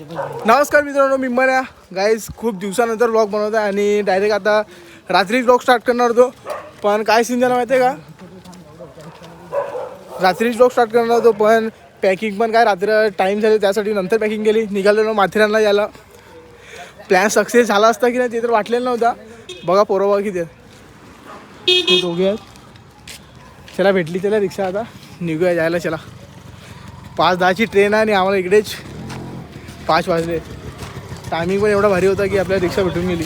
नमस्कार मित्रांनो मी मन्या गाईज खूप दिवसानंतर ब्लॉग बनवत आहे आणि डायरेक्ट आता रात्री ब्लॉग स्टार्ट करणार होतो. पण काय सीन झालं माहिती आहे का? रात्रीच ब्लॉग स्टार्ट करणार होतो पण पॅकिंग पण काय रात्र टाईम झाले त्यासाठी नंतर पॅकिंग केली. निघालेलो माथेरानला यायला. प्लॅन सक्सेस झाला असता की नाही ते तर वाटलेलं नव्हता. बघा पोरोबा किती ते दोघे आहेत. चला भेटली त्याला रिक्षा आता. निघूया जायला चला. पाच दहाची ट्रेन आहे आणि आम्हाला इकडेच पाच वाजले. टायमिंग पण एवढा भारी होता की आपल्याला रिक्षा भेटून गेली.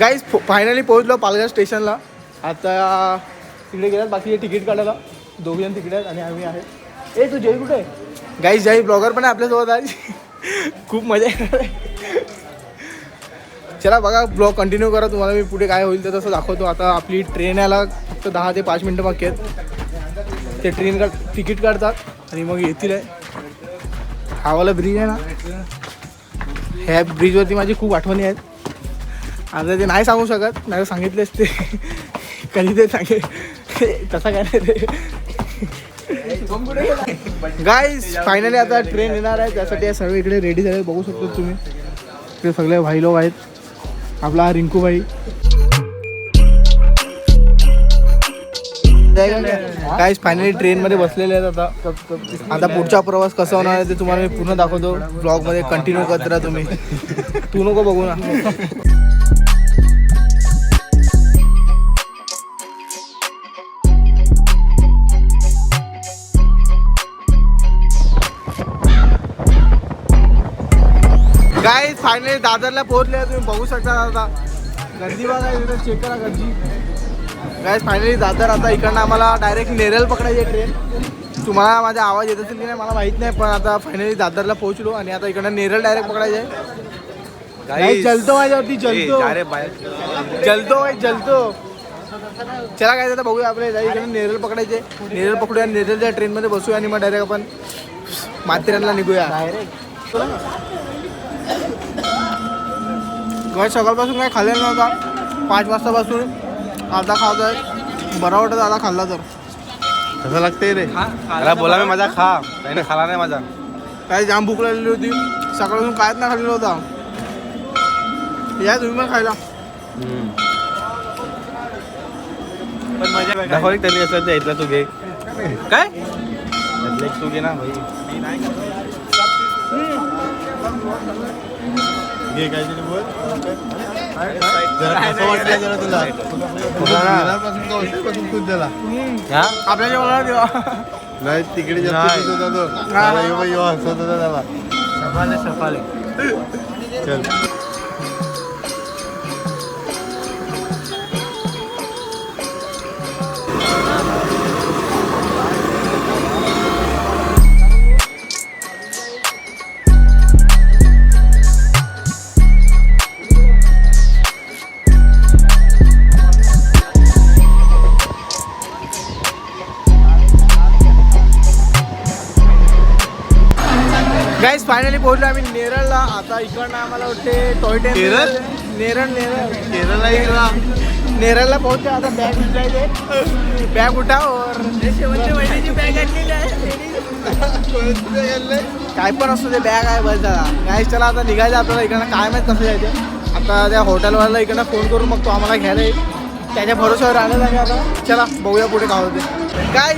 गाईज फायनली पोहोचलो पालघर स्टेशनला. आता तिकडे गेल्यात बाकी तिकीट काढायला. दोघी जण तिकडे आहेत आणि आम्ही आहे. ए तू जय कुठे? गाईज जय ब्लॉगर पण आहे आपल्यासोबत आज. खूप मजा येणार आहे. चला बघा ब्लॉग कंटिन्यू करा. तुम्हाला मी पुढे काय होईल तर तसं दाखवतो. आता आपली ट्रेन यायला फक्त दहा ते पाच मिनटं बाकी आहेत. ते ट्रेन का तिकीट काढतात आणि मग येतील आहे. हावाला ब्रिज आहे ना? ह्या ब्रिजवरती माझी खूप आठवणी आहेत. आता ते नाही सांगू शकत नाही तर सांगितलेच ते. कधी ते सांगे तसा काय नाही ते गाईज फायनली आता ट्रेन येणार आहे. त्यासाठी सर्व इकडे रेडी झाले. बघू शकतो तुम्ही. ते सगळे भाई लोक आहेत. आपला हा रिंकू भाई फायनली ट्रेन मध्ये बसलेले आहेत आता. आता पुढचा प्रवास कसा होणार आहे ते तुम्हाला मी पूर्ण दाखवतो. ब्लॉगमध्ये कंटिन्यू करत राहा तुम्ही. तू नको बघू ना. फायनली दादरला पोहोचले तुम्ही बघू शकता आता गर्दी बघा इकडे चेक करा गर्दी. गाईज फायनली दादर आता इकडनं आम्हाला डायरेक्ट नेरल पकडायची ट्रेन तुम्हाला माझा आवाज येत असेल की नाही मला माहीत नाही पण आता फायनली दादरला पोहोचलो आणि आता इकडनं नेरल डायरेक्ट पकडायचे गाईज जलतो माझ्यावरती जलतो. जलतो भाई जलतो. चला काय आता बघूया आपल्या जाई इकडे नेरल पकडायचे नेरल पकडूया नेरलच्या ट्रेनमध्ये बसूया आणि मग डायरेक्ट आपण माथेरानला निघूया. गाय सकाळपासून काय खाल्लेलं नव्हता. पाच वाजतापासून अर्धा खावतोय बरा वाटत आता खाल्ला तर. कसं लागते रे? अरे बोला मी माझा खा. त्याने खाला नाही माझा. काय जाम भूक लागलेली होती. सकाळपासून कायच नाही खाल्लेलं होता. या तुम्ही पण खायला. पण मजा दाखव एक तरी असं ते इथला तू घे. काय? तू घे ना भाई. घे काय तरी बोल जरा कसं वाटलं जरा तुला गेल्यापासून का औषधपासून तूच दिला आपल्या जेवणाला देवा नाही तिकडे जास्त खुश होता तो मला यो यो हसत होता त्याला सफाले सफाले चल गाईज फायनली पोहोचलो आम्ही नेरळला. आता इकडनं आम्हाला वाटते टॉय ट्रेन नेरळ? नेरळ नेरळ. केरळला इकडला नेरळला पोहोचतो आता बॅग उठायचे बॅग उठावर. शेवटच्या महिन्याची बॅग आणलेली आहे. काय पण असतो ते बॅग आहे बस झाला. काय चला आता निघायचं आपल्याला इकडनं. काय माहीत कसं जायचं. आता त्या हॉटेलवाला इकडनं फोन करून मग तो आम्हाला घ्यायला येईल. त्याच्या भरोश्यावर राहण्यात आम्ही आता. चला बघूया पुढे काय होते काय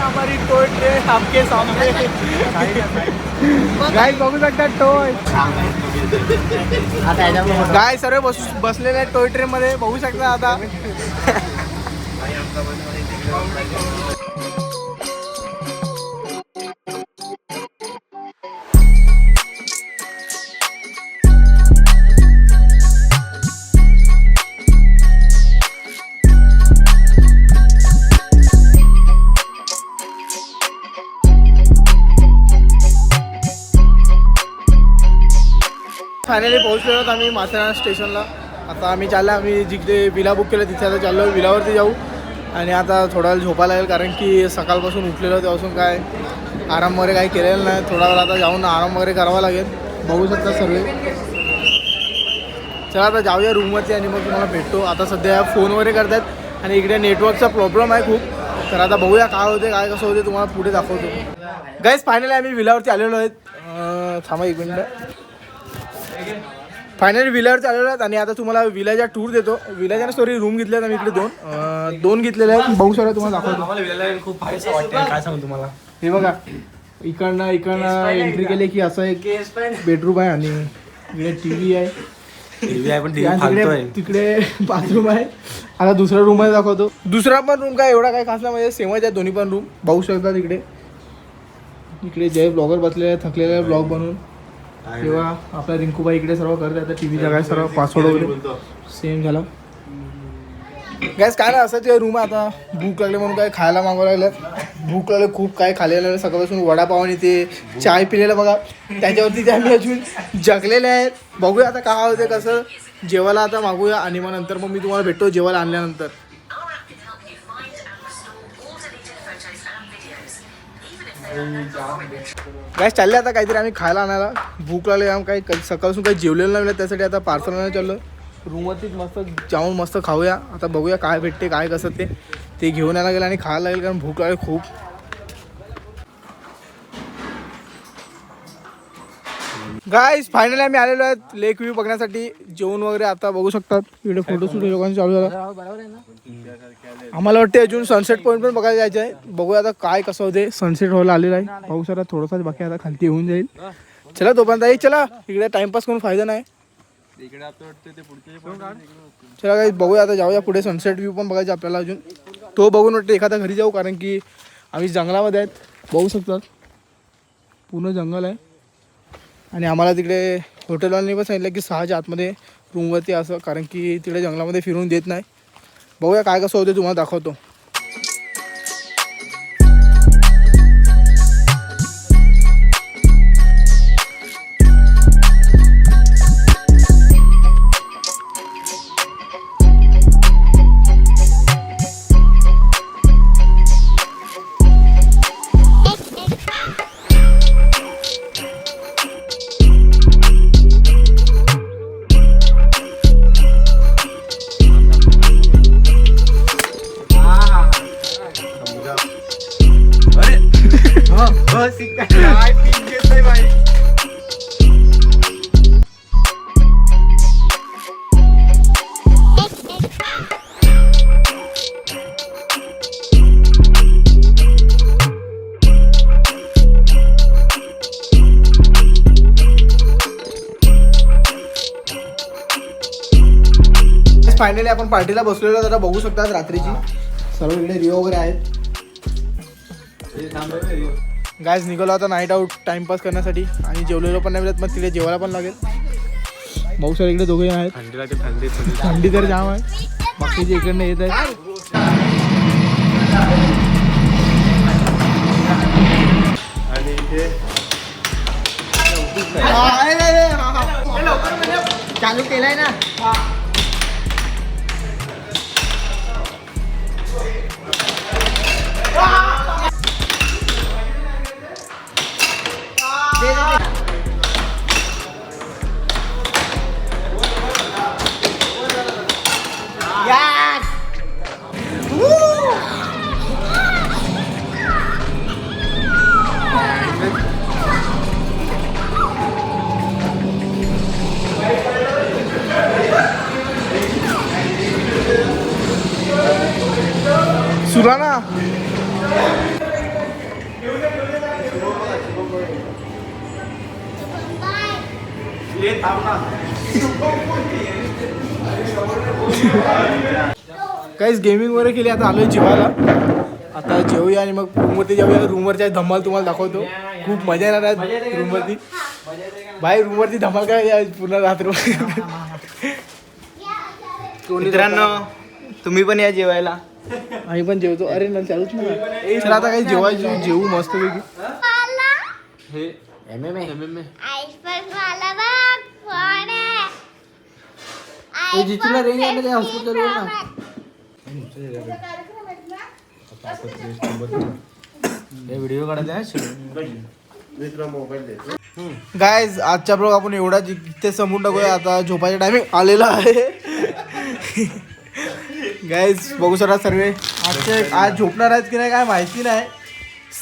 हमारी टोय ट्रेन आपके सामने. काय बघू शकता टोय गाय सर्व बस बसलेले आहेत टोय ट्रेन मध्ये. बघू शकता आता. आम्ही माथेरान स्टेशनला. आता आम्ही चाललो आम्ही जिकडे विला बुक केलं तिथे आता चाललो विलावरती जाऊ. आणि आता थोडा वेळ लागेल कारण की सकाळपासून उठलेलो तेव्हापासून काय आराम वगैरे काही केलेलं नाही. थोडा वेळ आता जाऊन आराम वगैरे करावा लागेल. बघू शकता सर्व चला आता जाऊया रूमवरती आणि मग तुम्हाला भेटतो. आता सध्या फोन वगैरे करतात आणि इकडे नेटवर्कचा प्रॉब्लेम आहे खूप. तर आता बघूया काय होते काय कसं होते तुम्हाला पुढे दाखवतो. गाईज फायनली आम्ही विलावरती आलेलो आहेत. थांबा एक मिनिट. फायनली आलेलो आहेत आणि आता तुम्हाला विलाच्या टूर देतो. विलाच्या सॉरी रूम घेतल्या आहेत आम्ही इकडे दोन. दोन घेतलेले आहेत. बघू शकता तुम्हाला दाखवतो. खूप वाटते काय सांगू तुम्हाला? हे बघा इकडनं इकडनं एंट्री केली की असं एक बेडरूम आहे आणि इकडे टीव्ही आहे. टीव्ही आहे तिकडे बाथरूम आहे. आता दुसरा रूम आहे दाखवतो. दुसरा पण रूम काय एवढा काय खास नाही म्हणजे सेमच आहे दोन्ही पण रूम बघू शकता तिकडे इकडे जय ब्लॉगर बसलेले थकलेले ब्लॉग बनवून. तेव्हा आपला रिंकूबाई इकडे सर्व करत आहे टीव्हीचा काय सर्व पासवर्ड वगैरे सेम झाला. गॅस काय नाही असं ते रूम आहे आता भूक लागली म्हणून काय खायला मागवायला लागलं भूक लागले खूप काय खाल्लेलं आहे सकाळपासून वडापाव आणि ते चाय पिलेलं बघा. त्याच्यावरती ते आम्ही अजून जगलेले आहेत. बघूया आता काय होते कसं जेवायला आता मागूया आणि मग नंतर मग मी तुम्हाला भेटतो जेवायला आणल्यानंतर. काय चालले आता काहीतरी आम्ही खायला आणायला. भूक लागली आम्ही काही सकाळपासून काही जेवलेलं नाही त्यासाठी आता पार्सल आणायला चाललो रूमवरतीच मस्त जाऊन मस्त खाऊया. आता बघूया काय भेटते काय कसं ते. ते घेऊन यायला लागेल आणि खायला लागेल कारण भूक लागेल खूप. गाईज फायनली आम्ही आलेलो लेक व्ह्यू बघण्यासाठी. जेवण वगैरे आता बघू शकतात. इकडे फोटोशूट लोकांचे चालू झाला. आम्हाला वाटते अजून सनसेट पॉईंट पण बघायला जायचं आहे. आता काय, कसं होते. सनसेट व्हायला आलेलं आहे. पाऊस आता थोडासाच बाकी आता खालती येऊन जाईल. चला तोपर्यंत चला. इकडे टाइमपास करून फ़ायदा नाही. चला काही बघूया आता. जाऊया पुढे. सनसेट व्ह्यू पण बघायचा आपल्याला अजून. तो बघून वाटते एखादा घरी जाऊ, कारण की आम्ही जंगलामध्ये आहेत. बघू शकतात. पूर्ण जंगल आहे. आणि आम्हाला तिकडे हॉटेलवाल्यांनी पण सांगितलं की सहाच्या आतमध्ये रूमवरती असं कारण की तिकडे जंगलामध्ये फिरून देत नाही. बघूया काय कसं होते तुम्हाला दाखवतो. फायनली आपण पार्टीला बसलेलो जरा बघू शकतात रात्रीची. सर्व इकडे रिओ वगैरे आहेत. गायज निघालो आता नाईट आऊट टाइमपास करण्यासाठी. आणि जेवलेलो पण नाही मिळत मग तिकडे जेवायला पण लागेल. भाऊ सर इकडे दोघे आहेत. थंडी तर जाम आहे. बाकीचे इकडनं येत आहेत. चालू केलाय ना. ya Woo. काहीच गेमिंग वगैरे केली आता आलोय जेवायला आता जेवूया आणि मग रूमवरती जाऊया. रूमवरच्या धमाल तुम्हाला दाखवतो. खूप मजा येणार आहे रूमवरती बाई रूमवरती धमाल काय पूर्ण रात्र मित्रांनो तुम्ही पण या जेवायला. आम्ही पण जेवतो. अरे ना चालूच ना चला आता काही जेवायचं जेवू मस्त पैकी हे एम एम एम आईस्पन वाला बघ कोण आहे? ए, जितूला रेंज आहे ना व्हिडिओ काढायचा गायज आजच्या ब्लॉग आपण एवढा इथे संपून टाकूया. आता झोपायचा टायमिंग आलेला आहे. गाईज बघू शकता सर्व. आजचे आज झोपणार आहेत की नाही काय माहिती नाही.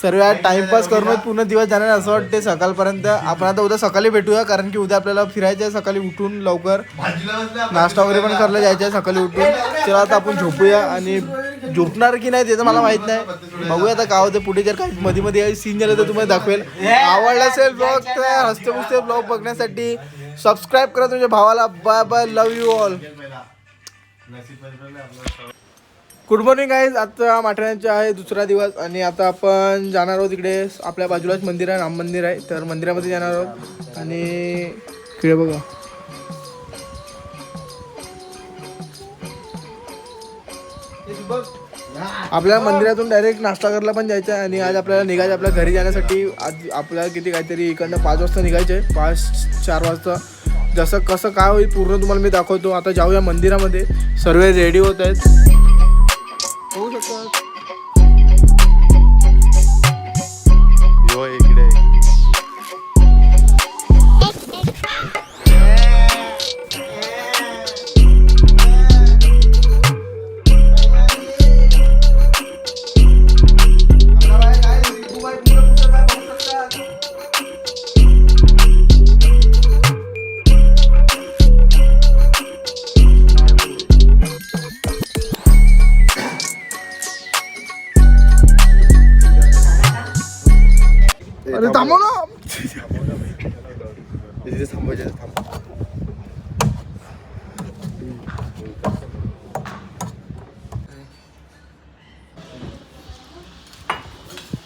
सर्व टाइमपास करूनच पूर्ण दिवस जाणार असं वाटते सकाळपर्यंत. आपण आता उद्या सकाळी भेटूया कारण की उद्या आपल्याला फिरायचं आहे सकाळी उठून लवकर. नाश्ता वगैरे पण करायला जायचं आहे सकाळी उठून. चला आता आपण झोपूया आणि झोपणार की नाही त्याचं मला माहीत नाही. बघूया आता काय होतं. पुढे जर काही मध्ये मध्ये सीन झालं तर तुम्हाला दाखवेल. आवडला असेल ब्लॉग तर हसते ब्लॉग बघण्यासाठी सबस्क्राईब करा तुमच्या भावाला. Bye bye love you all good morning guys आता माठ्यांचा आहे दुसरा दिवस आणि आता आपण जाणार आहोत इकडे आपल्या बाजूलाच मंदिर आहे राम मंदिर आहे. तर मंदिरामध्ये जाणार आहोत आणि खेळ बघा. आपल्याला मंदिरातून डायरेक्ट नाश्ता करायला पण जायचं आहे आणि आज आपल्याला निघायचं आपल्या घरी जाण्यासाठी. आज आपल्याला किती काहीतरी इकडनं पाच वाजता निघायचं आहे पाच चार वाजता. जसं कसं काय होईल पूर्ण तुम्हाला मी दाखवतो. आता जाऊया मंदिरामध्ये. सर्व रेडी होत आहेत. work.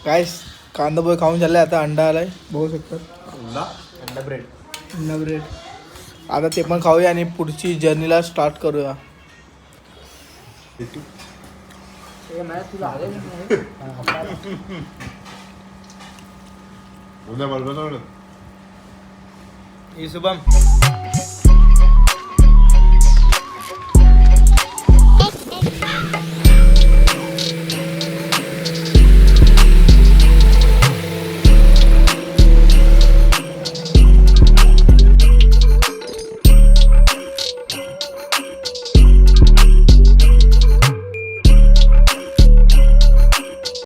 काय कांदा पोहे खाऊन झालाय आता अंडा आलाय बघू शकतात. अंडा? ब्रेड अंडा ब्रेड आता ते पण खाऊया आणि पुढची जर्नीला स्टार्ट करूया. उद्या बरोबर ये शुभम.